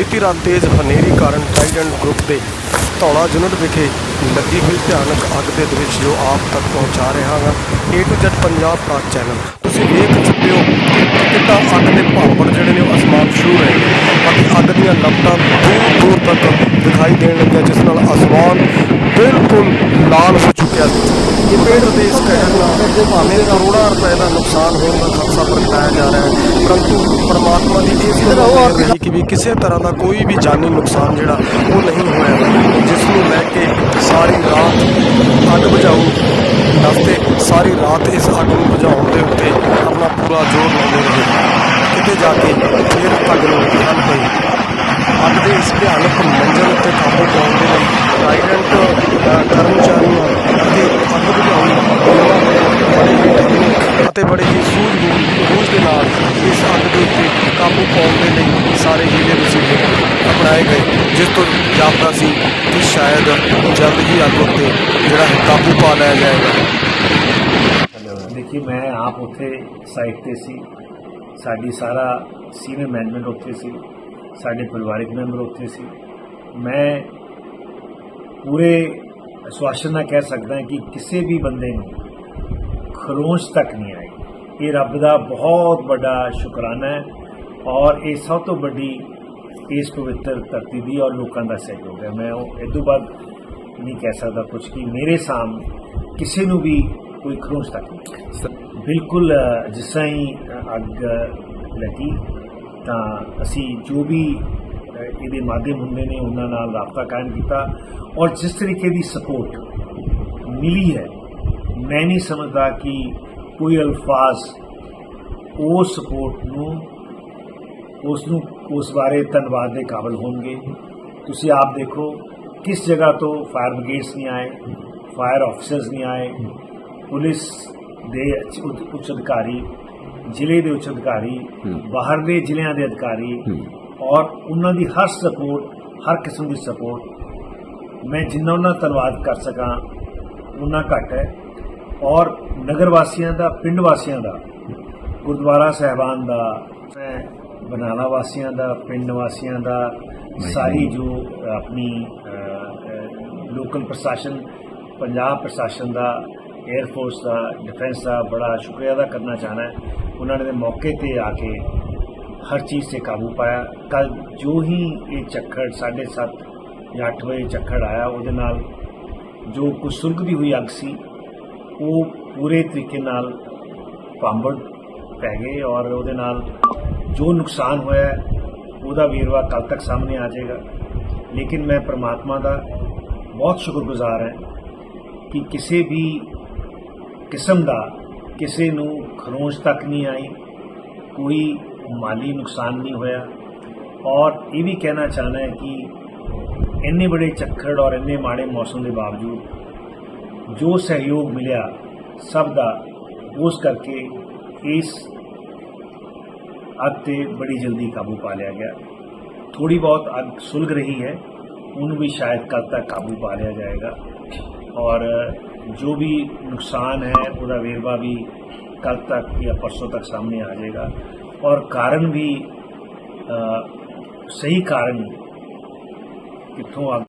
ਬੀਤੀ ਰਾਤ ਤੇਜ਼ ਹਨੇਰੀ ਕਾਰਨ ਟ੍ਰਾਈਡੈਂਟ ਗਰੁੱਪ ਦੇ ਧੌਲਾ ਯੂਨਿਟ ਵਿਖੇ ਲੱਗੀ ਹੋਈ ਭਿਆਨਕ ਅੱਗ ਦੇ ਦ੍ਰਿਸ਼ ਜੋ ਆਪ ਤੱਕ ਪਹੁੰਚਾ ਰਿਹਾ ਹਾਂ। ਏ ਟੂ Z ਪੰਜਾਬ ਪ੍ਰਾਤ ਚੈਨਲ। ਤੁਸੀਂ ਵੇਖ ਸਕਦੇ ਹੋ ਕਿ ਕਿੱਦਾਂ ਅੱਗ ਦੇ ਭਾਂਪੜ ਜਿਹੜੇ ਨੇ ਉਹ ਅਸਮਾਨ ਛੂ ਰਹੇ ਨੇ ਅਤੇ ਅੱਗ ਦੀਆਂ ਲਪਟਾਂ ਦੂਰ ਦੂਰ ਤੱਕ ਦਿਖਾਈ ਦੇਣ ਲੱਗੀਆਂ, ਜਿਸ ਨਾਲ ਅਸਮਾਨ ਬਿਲਕੁਲ ਲਾਲ ਹੋ ਚੁੱਕਿਆ ਸੀ। ਇਹ ਪੇੜ ਦੇ ਇਸ ਕਹਿਣ ਨਾਲ ਭਾਵੇਂ ਕਰੋੜਾਂ ਰੁਪਏ ਦਾ ਨੁਕਸਾਨ ਹੋਣ ਦਾ ਖਦਸ਼ਾ ਪ੍ਰਗਟਾਇਆ ਜਾ ਰਿਹਾ ਹੈ, ਪਰੰਤੂ ਪਰਮਾਤਮਾ ਦੀ ਇਸ ਤਰ੍ਹਾਂ ਰਹੀ ਕਿ ਵੀ ਕਿਸੇ ਤਰ੍ਹਾਂ ਦਾ ਕੋਈ ਵੀ ਜਾਨੀ ਨੁਕਸਾਨ ਜਿਹੜਾ ਉਹ ਨਹੀਂ ਹੋਇਆ। ਜਿਸ ਨੂੰ ਲੈ ਕੇ ਸਾਰੀ ਰਾਤ ਅੱਗ ਬੁਝਾਊ ਦਸਤੇ ਸਾਰੀ ਰਾਤ ਇਸ ਅੱਗ ਨੂੰ ਬੁਝਾਉਣ ਦੇ ਉੱਤੇ ਆਪਣਾ ਪੂਰਾ ਜ਼ੋਰ ਲਾਉਂਦੇ ਰਹੇ। ਕਿਤੇ ਜਾ ਕੇ ਫਿਰ ਅੱਗ ਨੂੰ ਠੱਲ ਪਈ ਅੱਗ ਦੇ ਇਸ ਭਿਆਨਕ ਮੰਜ਼ਰ ਉੱਤੇ ਕਾਬੂ ਪਾਉਣ ਦੇ ਲਈ ਟ੍ਰਾਈਡੈਂਟ ਅ, ਕਰਮਚਾਰੀਆਂ ਅਤੇ ਅੱਗ ਬੁਝਾਉਣ ਟੀਮਾਂ ਬੜੇ ਹੀ ਠੱਗੀ ਅਤੇ ਬੜੇ ਹੀ ਸੂਝ-ਬੂਝ ਬੂਝ ਦੇ ਨਾਲ ਇਸ ਅੱਗ ਦੇ ਉੱਤੇ ਕਾਬੂ ਪਾਉਣ ਦੇ ਲਈ ਸਾਰੇ ਹੀਲੇ ਵਸੀਲੇ ਅਪਣਾਏ ਗਏ, ਜਿਸ ਤੋਂ ਜਾਪਦਾ ਸੀ ਕਿ ਸ਼ਾਇਦ ਜਲਦ ਹੀ ਅੱਗ ਉੱਤੇ ਜਿਹੜਾ ਹੈ ਕਾਬੂ ਪਾ ਲਿਆ ਜਾਏਗਾ। ਦੇਖੀ, ਮੈਂ ਆਪ ਉੱਥੇ ਸਾਈਟ ਤੇ ਸੀ। ਸਾਡੀ ਸਾਰਾ ਸੀਨੀਅਰ ਮੈਨੇਜਮੈਂਟ ਉੱਥੇ ਸੀ। ਸਾਡੇ ਪਰਿਵਾਰਿਕ ਮੈਂਬਰ ਉੱਥੇ ਸੀ। ਮੈਂ ਪੂਰੇ ਆਸ਼ਵਾਸਨ ਨਾਲ ਕਹਿ ਸਕਦਾ ਕਿ ਕਿਸੇ ਵੀ ਬੰਦੇ ਨੂੰ ਖਰੋਚ ਤੱਕ ਨਹੀਂ ਆਈ। ਇਹ ਰੱਬ ਦਾ ਬਹੁਤ ਵੱਡਾ ਸ਼ੁਕਰਾਨਾ ਹੈ ਔਰ ਇਹ ਸਭ ਤੋਂ ਵੱਡੀ ਇਸ ਪਵਿੱਤਰ ਧਰਤੀ ਦੀ ਔਰ ਲੋਕਾਂ ਦਾ ਸਹਿਯੋਗ ਹੈ। ਮੈਂ ਉਹ ਇਹ ਤੋਂ ਬਾਅਦ ਨਹੀਂ ਕਹਿ ਸਕਦਾ ਕੁਝ ਕਿ ਮੇਰੇ ਸਾਹਮਣੇ ਕਿਸੇ ਨੂੰ ਵੀ ਕੋਈ ਖਰੋਸ਼ ਤੱਕ ਨਹੀਂ ਬਿਲਕੁਲ ਜਿਸ ਤਰ੍ਹਾਂ ਹੀ ਅੱਗ ਲੱਗੀ, ਤਾਂ ਅਸੀਂ ਜੋ ਵੀ ਇਹਦੇ ਮਾਧਿਅਮ ਹੁੰਦੇ ਨੇ, ਉਹਨਾਂ ਨਾਲ ਰਾਬਤਾ ਕਾਇਮ ਕੀਤਾ ਔਰ ਜਿਸ ਤਰੀਕੇ ਦੀ ਸਪੋਰਟ ਮਿਲੀ ਹੈ ਮੈਂ ਨਹੀਂ ਸਮਝਦਾ ਕਿ ਕੋਈ ਅਲਫਾਜ਼ ਉਸ ਸਪੋਰਟ ਨੂੰ ਉਸ ਨੂੰ ਉਸ ਬਾਰੇ ਧੰਨਵਾਦ ਦੇ ਕਾਬਿਲ ਹੋਣਗੇ। ਤੁਸੀਂ ਆਪ ਦੇਖੋ ਕਿਸ ਜਗ੍ਹਾ ਤੋਂ ਫਾਇਰ ਬ੍ਰਿਗੇਡਸ ਨਹੀਂ ਆਏ ਫਾਇਰ ਆਫੀਸਰਸ ਨਹੀਂ ਆਏ। ਪੁਲਿਸ ਦੇ ਉੱਚ- ਅਧਿਕਾਰੀ ਜ਼ਿਲ੍ਹੇ ਦੇ ਉੱਚ ਅਧਿਕਾਰੀ ਬਾਹਰਲੇ ਜ਼ਿਲ੍ਹਿਆਂ ਦੇ ਅਧਿਕਾਰੀ ਔਰ ਉਹਨਾਂ ਦੀ ਹਰ ਸਪੋਰਟ ਹਰ ਕਿਸਮ ਦੀ ਸਪੋਰਟ ਮੈਂ ਜਿੰਨਾ ਉਹਨਾਂ ਦਾ ਧੰਨਵਾਦ ਕਰ ਸਕਾਂ ਉਹਨਾਂ ਘੱਟ ਹੈ। ਔਰ ਨਗਰ ਵਾਸੀਆਂ ਦਾ ਪਿੰਡ ਵਾਸੀਆਂ ਦਾ ਗੁਰਦੁਆਰਾ ਸਾਹਿਬਾਨ ਦਾ ਮੈਂ ਬਨਾਲਾ ਵਾਸੀਆਂ ਦਾ ਪਿੰਡ ਵਾਸੀਆਂ ਦਾ ਸਾਰੀ ਜੋ ਆਪਣੀ ਲੋਕਲ ਪ੍ਰਸ਼ਾਸਨ ਪੰਜਾਬ ਪ੍ਰਸ਼ਾਸਨ ਦਾ 에ਅਰ ਫੋਰਸ ਦਾ ਡਿਫੈਂਸ ਦਾ ਬੜਾ ਸ਼ੁਕਰੀਆ ਅਦਾ ਕਰਨਾ ਚਾਹਨਾ ਹੈ। ਉਹਨਾਂ ਨੇ ਮੌਕੇ ਤੇ ਆ ਕੇ ਹਰ ਚੀਜ਼ ਤੇ ਕਾਬੂ ਪਾਇਆ। ਕੱਲ ਜੋ ਹੀ ਇਹ ਚੱਕਰ 7:30 ਜਾਂ 8 ਵਜੇ ਚੱਕਰ ਆਇਆ ਉਹਦੇ ਨਾਲ ਜੋ ਕੁਝ ਸੁਲਗਦੀ ਹੋਈ ਅੱਗ ਸੀ ਉਹ ਪੂਰੇ ਤਰੀਕੇ ਨਾਲ ਭਾਂਬੜ ਪੈ ਗਏ ਔਰ ਉਹਦੇ ਨਾਲ ਜੋ ਨੁਕਸਾਨ ਹੋਇਆ ਉਹਦਾ ਵੇਰਵਾ ਕੱਲ ਤੱਕ ਸਾਹਮਣੇ ਆ ਜਾਏਗਾ। ਲੇਕਿਨ ਮੈਂ ਪ੍ਰਮਾਤਮਾ ਦਾ ਬਹੁਤ ਸ਼ੁਕਰਗੁਜ਼ਾਰ ਹਾਂ ਕਿ ਕਿਸੇ ਵੀ ਕਿਸਮ ਦਾ ਕਿਸੇ ਨੂੰ ਖਰੋਚ ਤੱਕ ਨਹੀਂ ਆਈ, ਕੋਈ ਮਾਲੀ ਨੁਕਸਾਨ ਨਹੀਂ ਹੋਇਆ। ਔਰ ਇਹ ਵੀ ਕਹਿਣਾ ਚਾਹਨਾ ਹੈ ਕਿ ਇੰਨੇ ਬੜੇ ਝੱਖੜ ਔਰ ਇੰਨੇ ਮਾੜੇ ਮੌਸਮ ਦੇ ਬਾਵਜੂਦ ਜੋ ਸਹਿਯੋਗ ਮਿਲਿਆ ਸਭ ਦਾ ਉਸ ਕਰਕੇ ਇਸ ਅੱਗ ਤੇ ਬੜੀ ਜਲਦੀ ਕਾਬੂ ਪਾ ਲਿਆ ਗਿਆ ਥੋੜੀ ਬਹੁਤ ਅੱਗ ਸੁਲਗ ਰਹੀ ਹੈ ਉਹਨੂੰ ਵੀ ਸ਼ਾਇਦ ਕੱਲ ਤੱਕ ਕਾਬੂ ਪਾ ਲਿਆ ਜਾਏਗਾ ਔਰ ਜੋ ਵੀ ਨੁਕਸਾਨ ਹੈ ਉਹਦਾ ਵੇਰਵਾ ਵੀ ਕੱਲ ਤੱਕ ਜਾਂ ਪਰਸੋਂ ਤੱਕ ਸਾਹਮਣੇ ਆ ਜਾਏਗਾ ਔਰ ਕਾਰਨ ਵੀ ਅ, ਸਹੀ ਕਾਰਨ ਕਿੱਥੋਂ ਅੱਗ